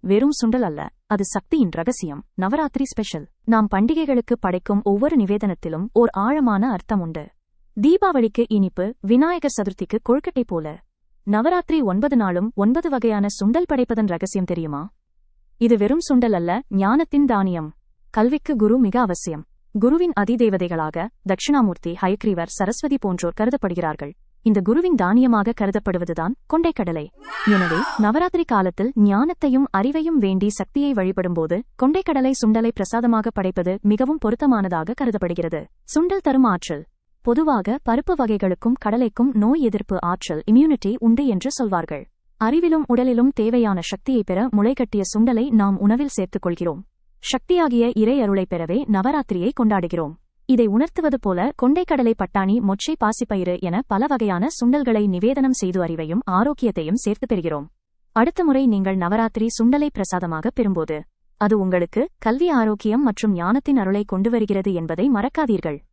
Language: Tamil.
வெறும் சுண்டல் அல்ல அது சக்தியின் ரகசியம். நவராத்திரி ஸ்பெஷல். நாம் பண்டிகைகளுக்கு படைக்கும் ஒவ்வொரு நிவேதனத்திலும் ஓர் ஆழமான அர்த்தம் உண்டு. தீபாவளிக்கு இனிப்பு விநாயகர் சதுர்த்திக்கு கொழுக்கட்டை போல. நவராத்திரி ஒன்பது நாளும் ஒன்பது வகையான சுண்டல் படைப்பதன் ரகசியம் தெரியுமா? இது வெறும் சுண்டல் அல்ல ஞானத்தின் தானியம். கல்விக்கு குரு மிக அவசியம். குருவின் அதிதேவதைகளாக தட்சிணாமூர்த்தி ஹயக்ரீவர் சரஸ்வதி போன்றோர் கருதப்படுகிறார்கள். இந்த குருவின் தானியமாக கருதப்படுவதுதான் கொண்டைக்கடலை எனவே நவராத்திரி காலத்தில் ஞானத்தையும் அறிவையும் வேண்டி சக்தியை வழிபடும்போது கொண்டைக்கடலை சுண்டலை பிரசாதமாக படைப்பது மிகவும் பொருத்தமானதாக கருதப்படுகிறது. சுண்டல் தரும் ஆற்றல். பொதுவாக பருப்பு வகைகளுக்கும் கடலைக்கும் நோய் எதிர்ப்பு ஆற்றல் இம்யூனிட்டி உண்டு என்று சொல்வார்கள். அறிவிலும் உடலிலும் தேவையான சக்தியை பெற முளைகட்டிய சுண்டலை நாம் உணவில் சேர்த்துக் கொள்கிறோம். சக்தியாகிய இறை அருளை பெறவே நவராத்திரியை கொண்டாடுகிறோம். இதை உணர்த்துவது போல கொண்டைக்கடலை பட்டாணி மொச்சை பாசிப்பயிறு என பல வகையான சுண்டல்களை நிவேதனம் செய்து அறிவையும் ஆரோக்கியத்தையும் சேர்த்து பெறுகிறோம். அடுத்த முறை நீங்கள் நவராத்திரி சுண்டலை பிரசாதமாக பெறும்போது அது உங்களுக்கு கல்வி ஆரோக்கியம் மற்றும் ஞானத்தின் அருளை கொண்டு வருகிறது என்பதை மறக்காதீர்கள்.